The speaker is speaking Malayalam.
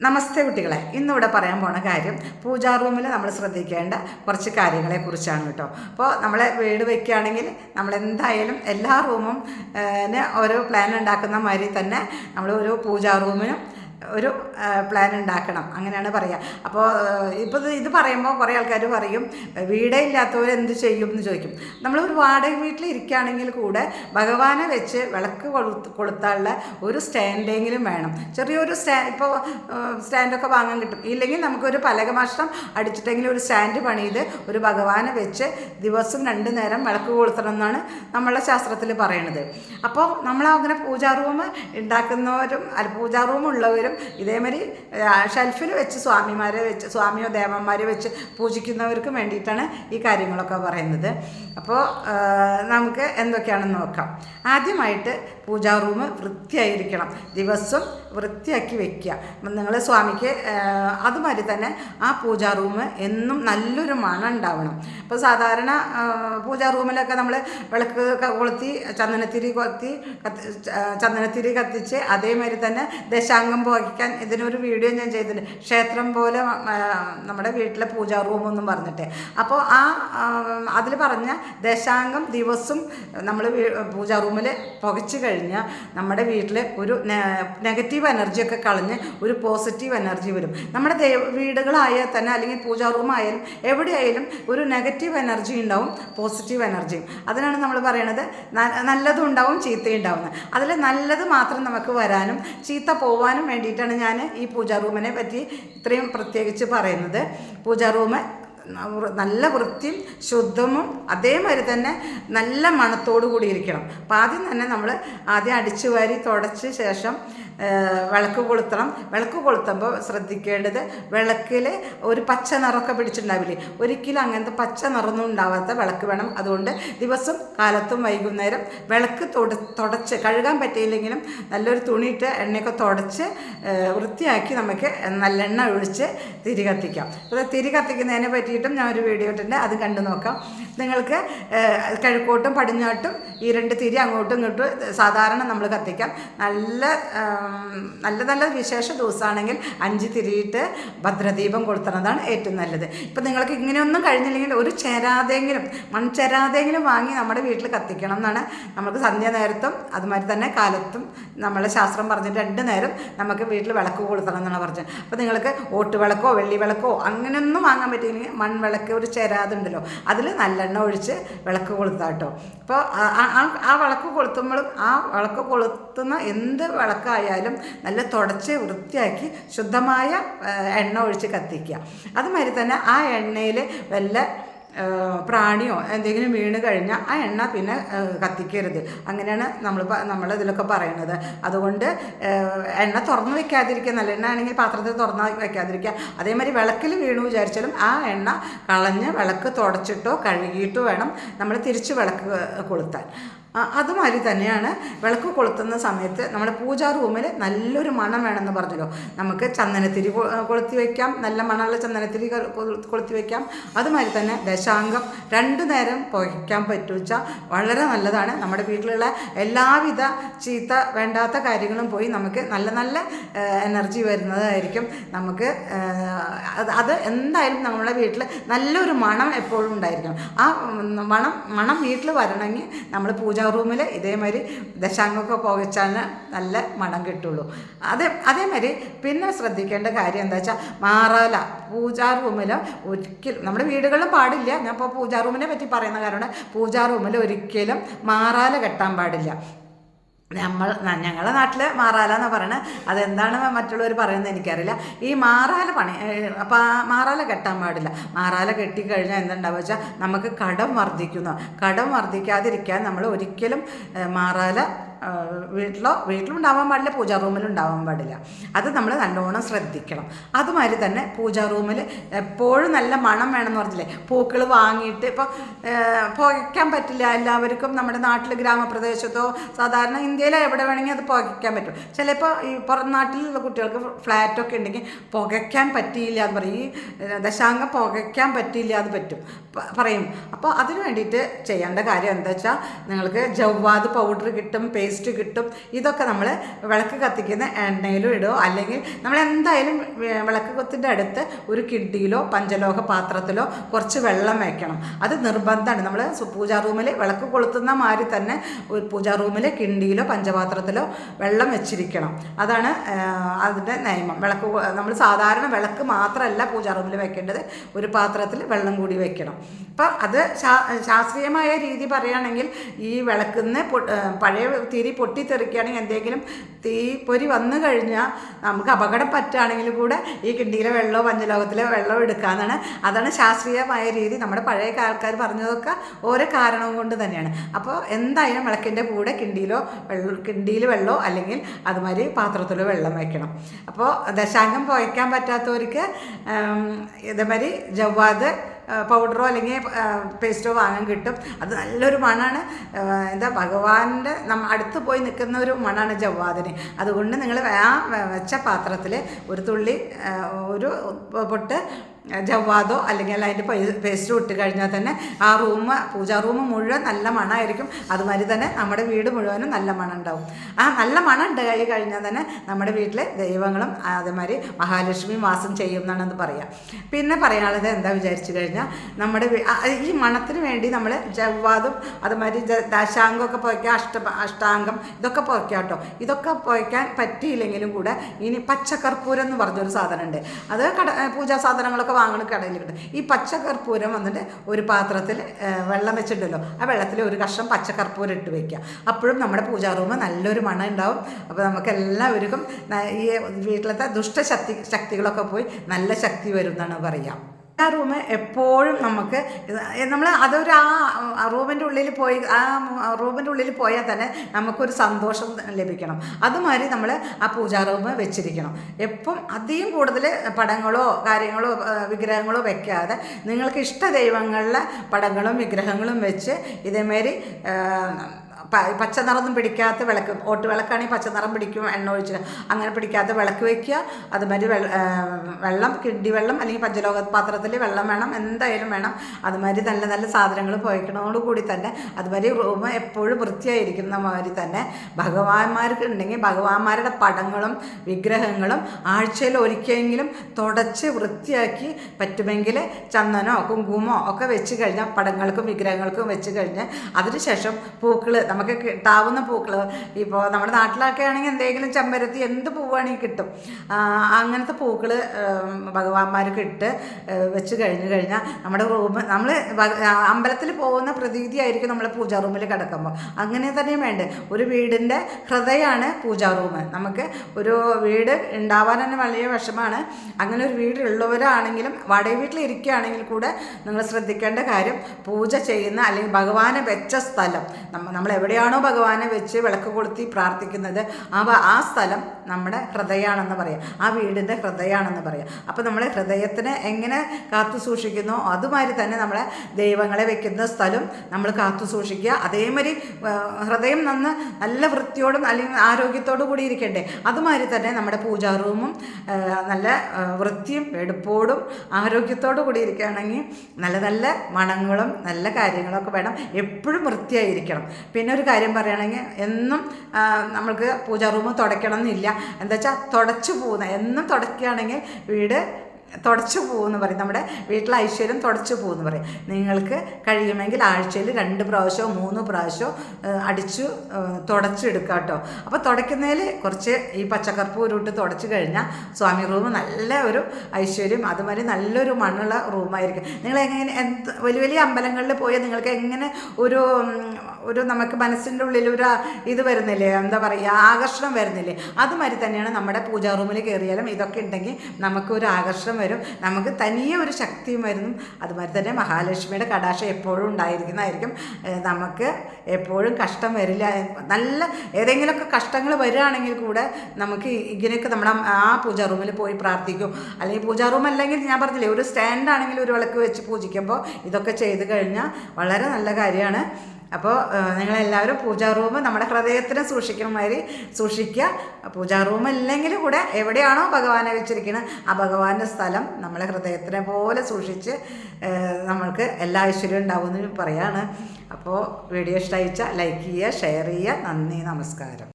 നമസ്തേ കുട്ടികളെ. ഇന്നിവിടെ പറയാൻ പോണ കാര്യം പൂജാ റൂമിൽ നമ്മൾ ശ്രദ്ധിക്കേണ്ട കുറച്ച് കാര്യങ്ങളെ കുറിച്ചാണ് കേട്ടോ. അപ്പോൾ നമ്മൾ വീട് വയ്ക്കുകയാണെങ്കിൽ നമ്മൾ എന്തായാലും എല്ലാ റൂമും ഓരോ പ്ലാൻ ഉണ്ടാക്കുന്ന മാതിരി തന്നെ നമ്മൾ ഓരോ പൂജാ റൂമിനും ഒരു പ്ലാൻ ഉണ്ടാക്കണം. അങ്ങനെയാണ് പറയുക അപ്പോൾ ഇപ്പോൾ ഇത് പറയുമ്പോൾ കുറേ ആൾക്കാർ പറയും വീടേ ഇല്ലാത്തവർ എന്ത് ചെയ്യും? എന്ന് ചോദിക്കും. നമ്മൾ ഒരു വാടക വീട്ടിൽ ഇരിക്കുകയാണെങ്കിൽ കൂടെ ഭഗവാനെ വെച്ച് വിളക്ക് കൊളുത്ത് കൊളുത്താനുള്ള ഒരു സ്റ്റാൻഡെങ്കിലും വേണം. ചെറിയൊരു സ്റ്റാ ഇപ്പോൾ സ്റ്റാൻഡൊക്കെ വാങ്ങാൻ കിട്ടും. ഇല്ലെങ്കിൽ നമുക്കൊരു പലകമാഷ്ടം അടിച്ചിട്ടെങ്കിലും ഒരു സ്റ്റാൻഡ് പണിയത് ഒരു ഭഗവാനെ വെച്ച് ദിവസം രണ്ട് നേരം വിളക്ക് കൊളുത്തണം എന്നാണ് നമ്മളെ ശാസ്ത്രത്തിൽ പറയണത്. അപ്പോൾ നമ്മൾ അങ്ങനെ പൂജാ റൂം ഉണ്ടാക്കുന്നവരും പൂജാ റൂം ഉള്ളവരും ഇതേമാതിരി ഷെൽഫിൽ വെച്ച് സ്വാമിമാരെ വെച്ച് സ്വാമിയോ ദേവന്മാരെ വെച്ച് പൂജിക്കുന്നവർക്ക് വേണ്ടിയിട്ടാണ് ഈ കാര്യങ്ങളൊക്കെ പറയുന്നത്. അപ്പോൾ നമുക്ക് എന്തൊക്കെയാണെന്ന് നോക്കാം. ആദ്യമായിട്ട് പൂജാ റൂം വൃത്തിയായിരിക്കണം. ദിവസം വൃത്തിയാക്കി വെക്കുക. നിങ്ങൾ സ്വാമിക്ക് അതുമാതിരി തന്നെ ആ പൂജാ റൂം എന്നും നല്ലൊരു മണം ഉണ്ടാവണം. അപ്പോൾ സാധാരണ പൂജാ റൂമിലൊക്കെ നമ്മൾ വിളക്ക് കൊളുത്തി ചന്ദനത്തിരി കത്തി ചന്ദനത്തിരി കത്തിച്ച് അതേമാതിരി തന്നെ ദശാംഗം പോകിക്കാൻ ഇതിനൊരു വീഡിയോ ഞാൻ ചെയ്തിട്ടുണ്ട്. ക്ഷേത്രം പോലെ നമ്മുടെ വീട്ടിലെ പൂജാ റൂം എന്നും പറഞ്ഞിട്ട്. അപ്പോൾ ആ അതിൽ പറഞ്ഞ ദശാംഗം ദിവസം നമ്മൾ പൂജാ റൂമിൽ പുകച്ച് കഴിഞ്ഞാൽ നമ്മുടെ വീട്ടിൽ ഒരു നെഗറ്റീവ് എനർജിയൊക്കെ കളഞ്ഞ് ഒരു പോസിറ്റീവ് എനർജി വരും. നമ്മുടെ ദൈവ വീടുകളായാൽ തന്നെ അല്ലെങ്കിൽ പൂജാ റൂം ആയാലും എവിടെയായാലും ഒരു നെഗറ്റീവ് എനർജി ഉണ്ടാവും പോസിറ്റീവ് എനർജിയും അതിനാണ് നമ്മൾ പറയണത് നല്ലതും ഉണ്ടാവും ചീത്തയും ഉണ്ടാവുന്നത്. അതിൽ നല്ലത് മാത്രം നമുക്ക് വരാനും ചീത്ത പോവാനും വേണ്ടിയിട്ടാണ് ഞാൻ ഈ പൂജാ റൂമിനെ പറ്റി ഇത്രയും പ്രത്യേകിച്ച് പറയുന്നത്. പൂജാ റൂം നല്ല വൃത്തി ശുദ്ധവും അതേമാതിരി തന്നെ നല്ല മണത്തോടു കൂടി ഇരിക്കണം. ആദ്യം തന്നെ നമ്മൾ ആദ്യം അടിച്ചു വാരി തുടച്ച് ശേഷം വിളക്ക് കൊളുത്തണം. വിളക്ക് കൊളുത്തുമ്പോൾ ശ്രദ്ധിക്കേണ്ടത് വിളക്കിൽ ഒരു പച്ച നിറമൊക്കെ പിടിച്ചിട്ടുണ്ടാവില്ലേ? ഒരിക്കലും അങ്ങനത്തെ പച്ച നിറമൊന്നും ഉണ്ടാവാത്ത വിളക്ക് വേണം. അതുകൊണ്ട് ദിവസം കാലത്തും വൈകുന്നേരം വിളക്ക് തുട തുടച്ച് കഴുകാൻ പറ്റിയില്ലെങ്കിലും നല്ലൊരു തുണിയിട്ട് എണ്ണയൊക്കെ തുടച്ച് വൃത്തിയാക്കി നമുക്ക് നല്ലെണ്ണ ഒഴിച്ച് തിരി കത്തിക്കാം. അപ്പോൾ തിരി കത്തിക്കുന്നതിനെ പറ്റിയിട്ടും ഞാൻ ഒരു വീഡിയോ ഇട്ടിട്ടുണ്ട്. അത് കണ്ടു നോക്കാം. നിങ്ങൾക്ക് കിഴക്കോട്ടും പടിഞ്ഞാട്ടും ഈ രണ്ട് തിരി അങ്ങോട്ടും ഇങ്ങോട്ടും സാധാരണ നമ്മൾ കത്തിക്കാം. നല്ല നല്ല നല്ല വിശേഷ ദിവസമാണെങ്കിൽ അഞ്ച് തിരിയിട്ട് ഭദ്രദീപം കൊളുത്തുന്നതാണ് ഏറ്റവും നല്ലത്. ഇപ്പം നിങ്ങൾക്ക് ഇങ്ങനെയൊന്നും കഴിഞ്ഞില്ലെങ്കിൽ ഒരു ചേരാതെങ്കിലും മൺചേരാതെങ്കിലും വാങ്ങി നമ്മുടെ വീട്ടിൽ കത്തിക്കണം എന്നാണ് നമുക്ക് സന്ധ്യ നേരത്തും അതുമാതിരി തന്നെ കാലത്തും നമ്മളെ ശാസ്ത്രം പറഞ്ഞിട്ട് രണ്ട് നേരം നമുക്ക് വീട്ടിൽ വിളക്ക് കൊളുത്തണം എന്നാണ് പറഞ്ഞത്. അപ്പോൾ നിങ്ങൾക്ക് ഓട്ട് വിളക്കോ വെള്ളി വിളക്കോ അങ്ങനെയൊന്നും വാങ്ങാൻ പറ്റിയില്ലെങ്കിൽ മൺവിളക്ക് ഒരു ചേരാതുണ്ടല്ലോ അതിൽ നല്ലെണ്ണ ഒഴിച്ച് വിളക്ക് കൊളുത്താട്ടോ അപ്പോൾ ആ- വിളക്ക് കൊളുത്തുമ്പോഴും ആ വിളക്ക് കൊളുത്തുന്ന എന്ത് വിളക്കായാലും നല്ല തുടച്ച് വൃത്തിയാക്കി ശുദ്ധമായ എണ്ണ ഒഴിച്ച് കത്തിക്കുക. അതുമാതിരി തന്നെ ആ എണ്ണയിൽ വല്ല പ്രാണിയോ എന്തെങ്കിലും വീണ് കഴിഞ്ഞാൽ ആ എണ്ണ പിന്നെ കത്തിക്കരുത്. അങ്ങനെയാണ് നമ്മൾ നമ്മൾ ഇതിലൊക്കെ പറയുന്നത്. അതുകൊണ്ട് എണ്ണ തുറന്ന് വെക്കാതിരിക്കുക നല്ല എണ്ണ ആണെങ്കിൽ പാത്രത്തിൽ തുറന്ന് വെക്കാതിരിക്കുക. അതേമാതിരി വിളക്കിൽ വീണു വിചാരിച്ചാലും ആ എണ്ണ കളഞ്ഞ് വിളക്ക് തുടച്ചിട്ടോ കഴുകിയിട്ടോ വേണം നമ്മൾ തിരിച്ച് വിളക്ക് കൊളുത്താൻ. അതുമാതിരി തന്നെയാണ് വിളക്ക് കൊളുത്തുന്ന സമയത്ത് നമ്മുടെ പൂജാ റൂമിൽ നല്ലൊരു മണം വേണമെന്ന് പറഞ്ഞല്ലോ. നമുക്ക് ചന്ദനത്തിരി കൊളുത്തി വയ്ക്കാം നല്ല മണമുള്ള ചന്ദനത്തിരി കൊളുത്തി വയ്ക്കാം. അതുമാതിരി തന്നെ ദശാംഗം രണ്ടു നേരം പുകയ്ക്കാൻ പറ്റുവെച്ചാൽ വളരെ നല്ലതാണ്. നമ്മുടെ വീട്ടിലുള്ള എല്ലാവിധ ചീത്ത വേണ്ടാത്ത കാര്യങ്ങളും പോയി നമുക്ക് നല്ല നല്ല എനർജി വരുന്നതായിരിക്കും. നമുക്ക് അത് എന്തായാലും നമ്മുടെ വീട്ടിൽ നല്ലൊരു മണം എപ്പോഴും ഉണ്ടായിരിക്കണം. ആ മണം മണം വീട്ടിൽ വരണമെങ്കിൽ നമ്മൾ പൂജാ റൂമിൽ ഇതേമാതിരി ദശാംഗമൊക്കെ പുകച്ചാൽ നല്ല മണം കിട്ടുള്ളൂ. അതേ അതേമാതിരി പിന്നെ ശ്രദ്ധിക്കേണ്ട കാര്യം എന്താ വെച്ചാൽ മാറാല. പൂജാ റൂമിൽ ഒരിക്കലും നമ്മുടെ വീടുകളിലും പാടില്ല. ഞാൻ ഇപ്പോൾ പൂജാ റൂമിനെ പറ്റി പറയുന്ന കാരണം പൂജാ റൂമിൽ ഒരിക്കലും മാറാല കെട്ടാൻ പാടില്ല. നമ്മൾ ഞങ്ങളുടെ നാട്ടിൽ മാറാല എന്ന് പറയുന്നത് അതെന്താണ് മറ്റുള്ളവർ പറയുന്നത് എനിക്കറിയില്ല. ഈ മാറാല പണി അപ്പം മാറാല കെട്ടാൻ പാടില്ല. മാറാല കെട്ടിക്കഴിഞ്ഞാൽ എന്തുണ്ടാവുക വെച്ചാൽ നമുക്ക് കടം വർദ്ധിക്കുന്നു. കടം വർദ്ധിക്കാതിരിക്കാൻ നമ്മൾ ഒരിക്കലും മാറാല വീട്ടിലോ വീട്ടിലും ഉണ്ടാവാൻ പാടില്ല പൂജാ റൂമിലും ഉണ്ടാവാൻ പാടില്ല. അത് നമ്മൾ നല്ലോണം ശ്രദ്ധിക്കണം. അതുമാതിരി തന്നെ പൂജാ റൂമിൽ എപ്പോഴും നല്ല മണം വേണമെന്ന് പറഞ്ഞില്ലേ? പൂക്കൾ വാങ്ങിയിട്ട് ഇപ്പോൾ പുകയ്ക്കാൻ പറ്റില്ല എല്ലാവർക്കും നമ്മുടെ നാട്ടിൽ ഗ്രാമപ്രദേശത്തോ സാധാരണ ഇന്ത്യയിലോ എവിടെ വേണമെങ്കിൽ അത് പുകയ്ക്കാൻ പറ്റും. ചിലപ്പോൾ ഈ പുറം നാട്ടിലുള്ള കുട്ടികൾക്ക് ഫ്ലാറ്റൊക്കെ ഉണ്ടെങ്കിൽ പുകയ്ക്കാൻ പറ്റിയില്ല എന്ന് പറയും. ഈ ദശാംഗം പുകയ്ക്കാൻ പറ്റിയില്ല എന്ന് പറ്റും. പറയും. അപ്പോൾ അതിന് വേണ്ടിയിട്ട് ചെയ്യേണ്ട കാര്യം എന്താ വെച്ചാൽ നിങ്ങൾക്ക് ജവ്വാദ് പൗഡർ കിട്ടും പേസ്റ്റ് ടേസ്റ്റ് കിട്ടും. ഇതൊക്കെ നമ്മൾ വിളക്ക് കത്തിക്കുന്ന എണ്ണയിലും ഇടുമോ അല്ലെങ്കിൽ നമ്മൾ എന്തായാലും വിളക്ക് കൊത്തിന്റെ അടുത്ത് ഒരു കിണ്ടിയിലോ പഞ്ചലോഹ പാത്രത്തിലോ കുറച്ച് വെള്ളം വയ്ക്കണം അത് നിർബന്ധമാണ്. നമ്മൾ പൂജാ റൂമിൽ വിളക്ക് കൊളുത്തുന്ന മാതിരി തന്നെ പൂജാ റൂമിൽ കിണ്ടിയിലോ പഞ്ചപാത്രത്തിലോ വെള്ളം വെച്ചിരിക്കണം. അതാണ് അതിന്റെ നിയമം. വിളക്ക് നമ്മൾ സാധാരണ വിളക്ക് മാത്രമല്ല പൂജാ റൂമിൽ വെക്കേണ്ടത്. ഒരു പാത്രത്തിൽ വെള്ളം കൂടി വെക്കണം. അപ്പം അത് ശാസ്ത്രീയമായ രീതി പറയുകയാണെങ്കിൽ ഈ വിളക്കുന്ന പഴയ തിരി പൊട്ടിത്തെറിക്കുകയാണെങ്കിൽ എന്തെങ്കിലും പൊരി വന്നു കഴിഞ്ഞാൽ നമുക്ക് അപകടം പറ്റുകയാണെങ്കിൽ കൂടെ ഈ കിണ്ടിയിലെ വെള്ളമോ പഞ്ചലോകത്തിലെ വെള്ളമോ എടുക്കാമെന്നാണ് അതാണ് ശാസ്ത്രീയമായ രീതി. നമ്മുടെ പഴയ ആൾക്കാർ പറഞ്ഞതൊക്കെ ഓരോ കാരണവും കൊണ്ട് തന്നെയാണ്. അപ്പോൾ എന്തായാലും വിളക്കിന്റെ കൂടെ കിണ്ടിയിലോ വെള്ളം കിണ്ടിയിൽ വെള്ളമോ അല്ലെങ്കിൽ അതുമാതിരി പാത്രത്തിലോ വെള്ളം വയ്ക്കണം. അപ്പോൾ ദശാംഗം പുകയ്ക്കാൻ പറ്റാത്തവർക്ക് ഇതേമാതിരി ജവ്വാദ് പൗഡറോ അല്ലെങ്കിൽ പേസ്റ്റോ വാങ്ങാൻ കിട്ടും. അത് നല്ലൊരു മണമാണ് എന്താ ഭഗവാന്റെ നമ്മ അടുത്ത് പോയി നിൽക്കുന്ന ഒരു മണമാണ് ജവ്വാദിന് അതുകൊണ്ട് നിങ്ങൾ ആ വെച്ച പാത്രത്തിൽ ഒരു തുള്ളി ഒരു പൊട്ട് ജവ്വാദോ അല്ലെങ്കിൽ അതിന്റെ പേസ്റ്റോ ഇട്ട് കഴിഞ്ഞാൽ തന്നെ ആ റൂം പൂജാ റൂം മുഴുവൻ നല്ല മണമായിരിക്കും. അതുമാതിരി തന്നെ നമ്മുടെ വീട് മുഴുവനും നല്ല മണം ഉണ്ടാവും. ആ നല്ല മണം ഉണ്ടായി കഴിഞ്ഞാൽ തന്നെ നമ്മുടെ വീട്ടിലെ ദൈവങ്ങളും അതേമാതിരി മഹാലക്ഷ്മി വാസം ചെയ്യും എന്നാണ് അത് പിന്നെ പറയാനുള്ളത് എന്താ വിചാരിച്ചു കഴിഞ്ഞാൽ നമ്മുടെ ഈ മണത്തിന് വേണ്ടി നമ്മൾ ജവ്വാദും അതുമാതിരി ദശാംഗമൊക്കെ പോയിക്കാം അഷ്ട അഷ്ടാംഗം ഇതൊക്കെ പോയിക്കാം കേട്ടോ. ഇതൊക്കെ പോയിക്കാൻ പറ്റിയില്ലെങ്കിലും കൂടെ ഇനി പച്ചക്കർപ്പൂരം എന്ന് പറഞ്ഞൊരു സാധനമുണ്ട്. അത് കട പൂജാ സാധനങ്ങളൊക്കെ വാങ്ങണ കടയിൽ കിട്ടും. ഈ പച്ചക്കർപ്പൂരം വന്നിട്ട് ഒരു പാത്രത്തിൽ വെള്ളം വെച്ചിട്ടുണ്ടല്ലോ ആ വെള്ളത്തിൽ ഒരു കഷ്ണം പച്ചക്കർപ്പൂരം ഇട്ട് വെക്കുക. അപ്പോഴും നമ്മുടെ പൂജാ റൂം നല്ലൊരു മണം ഉണ്ടാവും. അപ്പോൾ നമുക്ക് എല്ലാവർക്കും ഈ വീട്ടിലത്തെ ദുഷ്ടശക്തി ശക്തികളൊക്കെ പോയി നല്ല ശക്തി വരും എന്നാണ് പറയാം. ആ റൂം എപ്പോഴും നമുക്ക് നമ്മൾ അതൊരു ആ റൂമിന്റെ ഉള്ളിൽ പോയി ആ റൂമിന്റെ ഉള്ളിൽ പോയാൽ തന്നെ നമുക്കൊരു സന്തോഷം ലഭിക്കണം. അതുമാതിരി നമ്മൾ ആ പൂജാ റൂം വെച്ചിരിക്കണം. എപ്പം അധികം കൂടുതൽ പടങ്ങളോ കാര്യങ്ങളോ വിഗ്രഹങ്ങളോ വെക്കാതെ നിങ്ങൾക്ക് ഇഷ്ട ദൈവങ്ങളിലെ പടങ്ങളും വിഗ്രഹങ്ങളും വെച്ച് പ- പച്ച നിറമൊന്നും പിടിക്കാത്ത വിളക്ക് ഓട്ട് വിളക്കാണെങ്കിൽ പച്ച നിറം പിടിക്കും എണ്ണ ഒഴിച്ച്. അങ്ങനെ പിടിക്കാത്ത വിളക്ക് വയ്ക്കുക അതുമാതിരി വെള്ളം കിണ്ടി വെള്ളം അല്ലെങ്കിൽ പഞ്ചലോക പാത്രത്തിൽ വെള്ളം വേണം എന്തായാലും വേണം. അതുമാതിരി നല്ല നല്ല സാധനങ്ങൾ പോയിക്കണോട് കൂടി തന്നെ അതുമാതിരി റൂം എപ്പോഴും വൃത്തിയായിരിക്കുന്ന മാതിരി തന്നെ ഭഗവാന്മാർക്ക് ഉണ്ടെങ്കിൽ ഭഗവാന്മാരുടെ പടങ്ങളും വിഗ്രഹങ്ങളും ആഴ്ചയിൽ ഒരിക്കലെങ്കിലും തുടച്ച് വൃത്തിയാക്കി പറ്റുമെങ്കിൽ ചന്ദനോ കുങ്കുമോ ഒക്കെ വെച്ച് കഴിഞ്ഞാൽ പടങ്ങൾക്കും വിഗ്രഹങ്ങൾക്കും വെച്ച് കഴിഞ്ഞാൽ അതിനുശേഷം പൂക്കൾ നമുക്ക് കിട്ടാവുന്ന പൂക്കൾ ഇപ്പോൾ നമ്മുടെ നാട്ടിലൊക്കെ ആണെങ്കിൽ എന്തെങ്കിലും ചെമ്പരത്തി എന്ത് പൂവാണെങ്കിൽ കിട്ടും. അങ്ങനത്തെ പൂക്കൾ ഭഗവാന്മാർക്ക് ഇട്ട് വെച്ച് കഴിഞ്ഞ് കഴിഞ്ഞാൽ നമ്മുടെ റൂം നമ്മൾ അമ്പലത്തിൽ പോകുന്ന പ്രതീതി ആയിരിക്കും നമ്മൾ പൂജാ റൂമിൽ കിടക്കുമ്പോൾ അങ്ങനെ തന്നെ വേണ്ടേ. ഒരു വീടിന്റെ ഹൃദയമാണ് പൂജാ റൂം നമുക്ക് ഒരു വീട് ഉണ്ടാവാൻ തന്നെ വലിയ വിഷമാണ്. അങ്ങനെ ഒരു വീടുള്ളവരാണെങ്കിലും വാടക വീട്ടിൽ ഇരിക്കുകയാണെങ്കിൽ കൂടെ നിങ്ങൾ ശ്രദ്ധിക്കേണ്ട കാര്യം പൂജ ചെയ്യുന്ന അല്ലെങ്കിൽ ഭഗവാനെ വെച്ച സ്ഥലം. നമ്മൾ നമ്മൾ എവിടെയാണോ ഭഗവാനെ വെച്ച് വിളക്ക് കൊളുത്തി പ്രാർത്ഥിക്കുന്നത് ആ ആ സ്ഥലം നമ്മുടെ ഹൃദയമാണെന്ന് പറയാം. ആ വീടിന്റെ ഹൃദയമാണെന്ന് പറയാം. അപ്പോൾ നമ്മൾ ഹൃദയത്തിനെ എങ്ങനെ കാത്തു സൂക്ഷിക്കുന്നോ? അതുമാതിരി തന്നെ നമ്മളെ ദൈവങ്ങളെ വെക്കുന്ന സ്ഥലം നമ്മൾ കാത്തു സൂക്ഷിക്കുക. അതേമാതിരി ഹൃദയം നന്ന് നല്ല വൃത്തിയോടും അല്ലെങ്കിൽ ആരോഗ്യത്തോടു കൂടി ഇരിക്കണ്ടേ? അതുമാതിരി തന്നെ നമ്മുടെ പൂജാ റൂമും നല്ല വൃത്തിയും എടുപ്പോടും ആരോഗ്യത്തോടു കൂടി ഇരിക്കുകയാണെങ്കിൽ നല്ല നല്ല മണങ്ങളും നല്ല കാര്യങ്ങളൊക്കെ വേണം. എപ്പോഴും വൃത്തിയായിരിക്കണം പിന്നെ ഒരു കാര്യം പറയുകയാണെങ്കിൽ എന്നും നമ്മൾക്ക് പൂജാ റൂം തുടയ്ക്കണം എന്നില്ല എന്താ വെച്ചാൽ തുടച്ചു പോകുന്ന എന്നും തുടയ്ക്കുകയാണെങ്കിൽ വീട് തുടച്ചു പോകുമെന്ന് പറയും. നമ്മുടെ വീട്ടിലെ ഐശ്വര്യം തുടച്ചു പോകുമെന്ന് പറയും. നിങ്ങൾക്ക് കഴിയുമെങ്കിൽ ആഴ്ചയിൽ രണ്ട് പ്രാവശ്യമോ മൂന്ന് പ്രാവശ്യമോ അടിച്ചു തുടച്ചെടുക്കുക കേട്ടോ. അപ്പോൾ തുടയ്ക്കുന്നതിൽ കുറച്ച് ഈ പച്ചക്കർപ്പൂരം ഉരുട്ട് തുടച്ചു കഴിഞ്ഞാൽ സ്വാമി റൂം നല്ല ഒരു ഐശ്വര്യം അതുമാതിരി നല്ലൊരു മണ്ണുള്ള റൂമായിരിക്കും. നിങ്ങൾ എങ്ങനെ എന്ത് വലിയ വലിയ അമ്പലങ്ങളിൽ പോയാൽ നിങ്ങൾക്ക് എങ്ങനെ ഒരു ഒരു നമുക്ക് മനസ്സിന്റെ ഉള്ളിൽ ഒരു ഇത് വരുന്നില്ലേ? എന്താ പറയുക ആകർഷണം വരുന്നില്ലേ? അതുമാതിരി തന്നെയാണ് നമ്മുടെ പൂജാ റൂമിൽ കയറിയാലും ഇതൊക്കെ ഉണ്ടെങ്കിൽ നമുക്കൊരു ആകർഷണം വരും. നമുക്ക് തനിയെ ഒരു ശക്തിയും വരുന്നു. അതുമാതിരി തന്നെ മഹാലക്ഷ്മിയുടെ കടാശം എപ്പോഴും ഉണ്ടായിരിക്കുന്നതായിരിക്കും. നമുക്ക് എപ്പോഴും കഷ്ടം വരില്ല. നല്ല ഏതെങ്കിലുമൊക്കെ കഷ്ടങ്ങൾ വരികയാണെങ്കിൽ കൂടെ നമുക്ക് ഇങ്ങനെയൊക്കെ നമ്മുടെ ആ പൂജാ റൂമിൽ പോയി പ്രാർത്ഥിക്കും. അല്ലെങ്കിൽ പൂജാ റൂം അല്ലെങ്കിൽ ഞാൻ പറഞ്ഞില്ലേ ഒരു സ്റ്റാൻഡ് ആണെങ്കിൽ ഒരു വിളക്ക് വെച്ച് പൂജിക്കുമ്പോൾ ഇതൊക്കെ ചെയ്ത് കഴിഞ്ഞാൽ വളരെ നല്ല കാര്യമാണ്. അപ്പോൾ നിങ്ങളെല്ലാവരും പൂജാ റൂം നമ്മുടെ ഹൃദയത്തിന് സൂക്ഷിക്കുന്ന മാതിരി സൂക്ഷിക്കുക. പൂജാ റൂം ഇല്ലെങ്കിൽ കൂടെ എവിടെയാണോ ഭഗവാനെ വെച്ചിരിക്കുന്നത് ആ ഭഗവാന്റെ സ്ഥലം നമ്മളെ ഹൃദയത്തിനെ പോലെ സൂക്ഷിച്ച് നമ്മൾക്ക് എല്ലാ ഐശ്വര്യവും ഉണ്ടാവുമെന്ന് പറയാണ്. അപ്പോൾ വീഡിയോ ഇഷ്ടമായിച്ചാൽ ലൈക്ക് ചെയ്യുക ഷെയർ ചെയ്യുക. നന്ദി നമസ്കാരം.